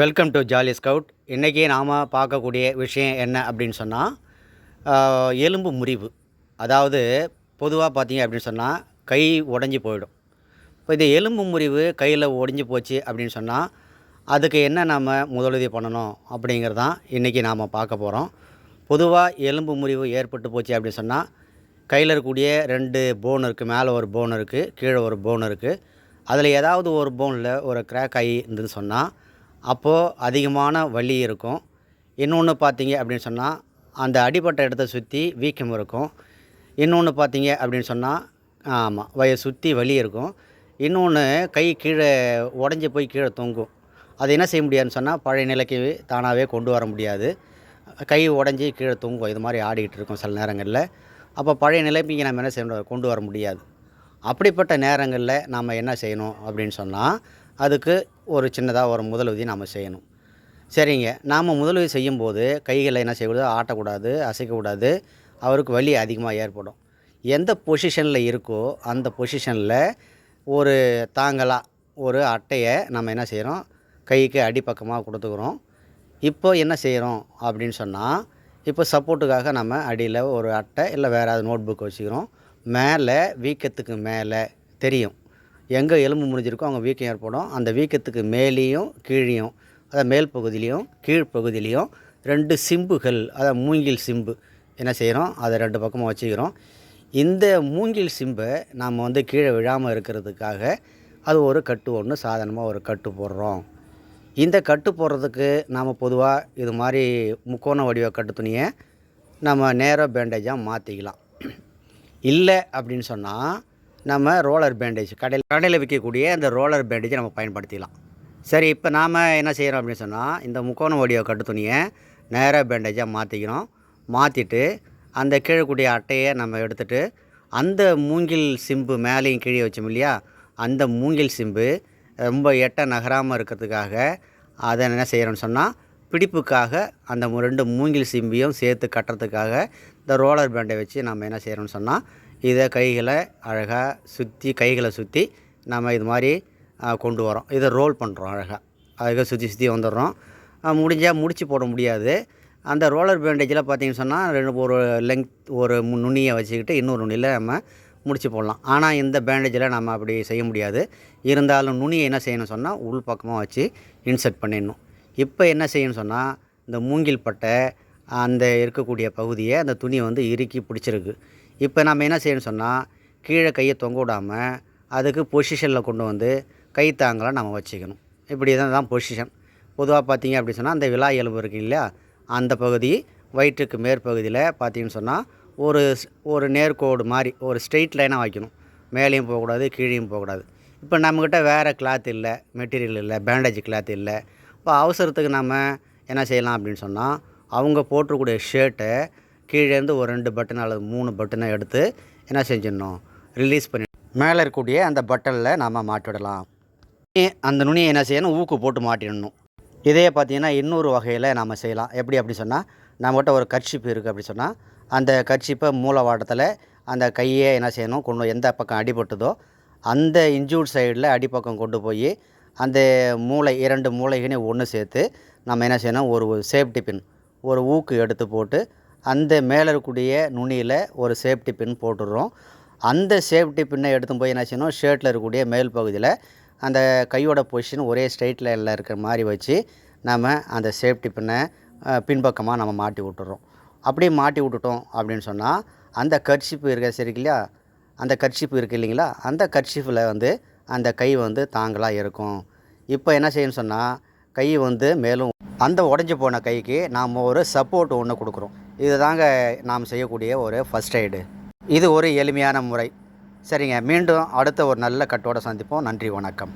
Welcome to jolly scout இன்றைக்கி நாம் பார்க்கக்கூடிய விஷயம் என்ன அப்படின்னு சொன்னால் எலும்பு முறிவு. அதாவது பொதுவாக பார்த்தீங்க அப்படின்னு சொன்னால் கை உடஞ்சி போயிடும். இப்போ இது எலும்பு முறிவு கையில் உடஞ்சி போச்சு அப்படின்னு சொன்னால் அதுக்கு என்ன நாம் முதலுதவி பண்ணணும் அப்படிங்கிறது தான் இன்றைக்கி நாம் பார்க்க போகிறோம் பொதுவாக எலும்பு முறிவு ஏற்பட்டு போச்சு அப்படின்னு சொன்னால் கையில் இருக்கக்கூடிய ரெண்டு போன் இருக்குது மேலே ஒரு போன் இருக்குது கீழே ஒரு போன் இருக்குது அதில் ஏதாவது ஒரு போனில் ஒரு கிராக் ஆகி இருந்துன்னு சொன்னால் அப்போது அதிகமான வலி இருக்கும். இன்னொன்று பார்த்தீங்க அப்படின்னு சொன்னால் அந்த அடிப்பட்ட இடத்த சுற்றி வீக்கம் இருக்கும். இன்னொன்று பார்த்தீங்க அப்படின்னு சொன்னால் ஆமாம் வய சுற்றி வலி இருக்கும். இன்னொன்று கை கீழே உடஞ்சி போய் கீழே தொங்கும். அது என்ன செய்ய முடியாதுன்னு சொன்னால் பழைய நிலைக்கு தானாகவே கொண்டு வர முடியாது. கை உடஞ்சி கீழே தொங்கும் இது மாதிரி ஆடிக்கிட்டு இருக்கும் சில நேரங்களில். அப்போ பழைய நிலைமைக்கு நம்ம என்ன செய்ய கொண்டு வர முடியாது. அப்படிப்பட்ட நேரங்களில் நாம் என்ன செய்யணும் அப்படின்னு சொன்னால் அதுக்கு ஒரு சின்னதாக ஒரு முதலுதவி நாம் செய்யணும். சரிங்க. நாம் முதலுதவி செய்யும்போது கைகளை என்ன செய்யக்கூடாது? ஆட்டக்கூடாது அசைக்கக்கூடாது. அவருக்கு வலி அதிகமாக ஏற்படும். எந்த பொசிஷனில் இருக்கோ அந்த பொசிஷனில் ஒரு தாங்கலாக ஒரு அட்டையை நம்ம என்ன செய்கிறோம்? கைக்கு அடிப்பக்கமாக கொடுத்துக்கிறோம். இப்போ என்ன செய்கிறோம் அப்படின்னு சொன்னால் இப்போ சப்போர்ட்டுக்காக நம்ம அடியில் ஒரு அட்டை இல்லை வேறு ஏதாவது நோட் புக் வச்சுக்கிறோம். மேலே வீக்கத்துக்கு மேலே தெரியும். எங்கே எலும்பு முடிஞ்சிருக்கோ அங்கே வீக்கம் ஏற்படும். அந்த வீக்கத்துக்கு மேலேயும் கீழேயும் அதாவது மேல் பகுதியிலையும் கீழ்ப்பகுதியிலையும் ரெண்டு சிம்புகள் அதாவது மூங்கில் சிம்பு என்ன செய்கிறோம்? அதை ரெண்டு பக்கமாக வச்சுக்கிறோம். இந்த மூங்கில் சிம்பை நாம் வந்து கீழே விழாமல் இருக்கிறதுக்காக அது ஒரு கட்டு ஒன்று சாதாரணமாக ஒரு கட்டு போடுறோம். இந்த கட்டு போடுறதுக்கு நாம் பொதுவாக இது மாதிரி முக்கோண வடிவ கட்டு துணியை நம்ம நேராக பேண்டேஜாக மாற்றிக்கலாம் இல்லை அப்படின்னு சொன்னால் நம்ம ரோலர் பேண்டேஜ் கடையில் கடையில் விற்கக்கூடிய அந்த ரோலர் பேண்டேஜை நம்ம பயன்படுத்திக்கலாம். சரி இப்போ நாம் என்ன செய்கிறோம் அப்படின்னு சொன்னால் இந்த முக்கோண வடிவ கட்டு துணியை நேராக பேண்டேஜாக மாற்றிக்கிறோம் மாற்றிட்டு அந்த கீழக்கூடிய அட்டையை நம்ம எடுத்துகிட்டு அந்த மூங்கில் சிம்பு மேலேயும் கீழே வச்சோம் இல்லையா? அந்த மூங்கில் சிம்பு ரொம்ப எட்ட நகராமல் இருக்கிறதுக்காக அதை என்ன செய்கிறோன்னு சொன்னால் பிடிப்புக்காக அந்த ரெண்டு மூங்கில் சிம்பியும் சேர்த்து கட்டுறதுக்காக இந்த ரோலர் பேண்டை வச்சு நம்ம என்ன செய்கிறோன்னு சொன்னால் இதை கைகளை அழகாக சுற்றி கைகளை சுற்றி நம்ம இது மாதிரி கொண்டு வரோம் இதை ரோல் பண்ணுறோம் அழகாக அழகாக சுற்றி சுற்றி வந்துடுறோம் முடிஞ்சால் முடிச்சு போட முடியாது. அந்த ரோலர் பேண்டேஜில் பார்த்தீங்கன்னு சொன்னால் ரெண்டு ஒரு லெங்க் ஒரு நுனியை வச்சுக்கிட்டு இன்னொரு நுனியில் நம்ம முடிச்சு போடலாம். ஆனால் இந்த பேண்டேஜில் நம்ம அப்படி செய்ய முடியாது. இருந்தாலும் நுனியை என்ன செய்யணும் சொன்னால் உள் பக்கமாக வச்சு இன்சர்ட் பண்ணிடணும். இப்போ என்ன செய்யணும் சொன்னால் இந்த மூங்கில் பட்டை அந்த இருக்கக்கூடிய பகுதியை அந்த துணியை வந்து இறுக்கி பிடிச்சிருக்கு. இப்போ நம்ம என்ன செய்யணும் சொன்னால் கீழே கையை தொங்க விடாமல் அதுக்கு பொசிஷனில் கொண்டு வந்து கை தாங்கலாம் நம்ம வச்சுக்கணும். இப்படி தான் தான் பொசிஷன் பொதுவாக பார்த்தீங்க அப்படின்னு சொன்னால் அந்த விழா எலும்பு இருக்கு இல்லையா அந்த பகுதி வயிற்றுக்கு மேற்பகுதியில் பார்த்தீங்கன்னு சொன்னால் ஒரு ஒரு நேர்கோடு மாதிரி ஒரு ஸ்ட்ரெயிட் லைனாக வைக்கணும். மேலேயும் போகக்கூடாது கீழேயும் போகக்கூடாது. இப்போ நம்மக்கிட்ட வேறு கிளாத் இல்லை மெட்டீரியல் இல்லை பேண்டேஜ் கிளாத் இல்லை. இப்போ அவசரத்துக்கு நம்ம என்ன செய்யலாம் அப்படின்னு சொன்னால் அவங்க போட்டிருக்கூடிய ஷர்ட்டை கீழேருந்து ஒரு ரெண்டு பட்டன் அல்லது மூணு பட்டனை எடுத்து என்ன செஞ்சிடணும்? ரிலீஸ் பண்ணி மேலே இருக்கக்கூடிய அந்த பட்டனில் நாம் மாட்டிவிடலாம் அந்த நுனியை என்ன செய்யணும்? ஊக்கு போட்டு மாட்டிடணும் இதே பார்த்தீங்கன்னா இன்னொரு வகையில் நாம் செய்யலாம். எப்படி அப்படி சொன்னால் நம்மகிட்ட ஒரு கர்ச்சிப்பு இருக்குது அப்படி சொன்னால் அந்த கர்ஷிப்பை மூலவாட்டத்தில் அந்த கையை என்ன செய்யணும்? கொண்டு எந்த பக்கம் அடிபட்டுதோ அந்த இன்ஜூர்ட் சைடில் அடிப்பக்கம் கொண்டு போய் அந்த மூளை இரண்டு மூளைகளையும் ஒன்று சேர்த்து நம்ம என்ன செய்யணும்? ஒரு சேஃப்டி பின் ஒரு ஊக்கு எடுத்து போட்டு அந்த மேலே இருக்கக்கூடிய நுனியில் ஒரு சேஃப்டி பின் போட்டுடுறோம். அந்த சேஃப்டி பின்னை எடுத்து போய் என்ன செய்யணும்? ஷர்ட்டில் இருக்கக்கூடிய மேல் பகுதியில் அந்த கையோட பொசிஷன் ஒரே ஸ்ட்ரைட் லைனில் இருக்கிற மாதிரி வச்சு நம்ம அந்த சேஃப்டி பின்னை பின்பக்கமாக நம்ம மாட்டி விட்டுறோம். அப்படியே மாட்டி விட்டுட்டோம் அப்படின்னு சொன்னால் அந்த கர்ஷிப்பு இருக்க சரி இல்லையா? அந்த கர்ஷிப்பு இருக்குது இல்லைங்களா? அந்த கர்ஷிப்பில் வந்து அந்த கை வந்து தாங்கலாக இருக்கும். இப்போ என்ன செய்யணும்னு சொன்னால் கை வந்து மேலும் அந்த உடஞ்சி போன கைக்கு நாம் ஒரு சப்போர்ட் ஒன்று கொடுக்குறோம். இது தாங்க நாம் செய்யக்கூடிய ஒரு ஃபஸ்ட் எய்டு இது ஒரு எளிமையான முறை. சரிங்க மீண்டும் அடுத்த ஒரு நல்ல கட்டோட சந்திப்போம். நன்றி வணக்கம்.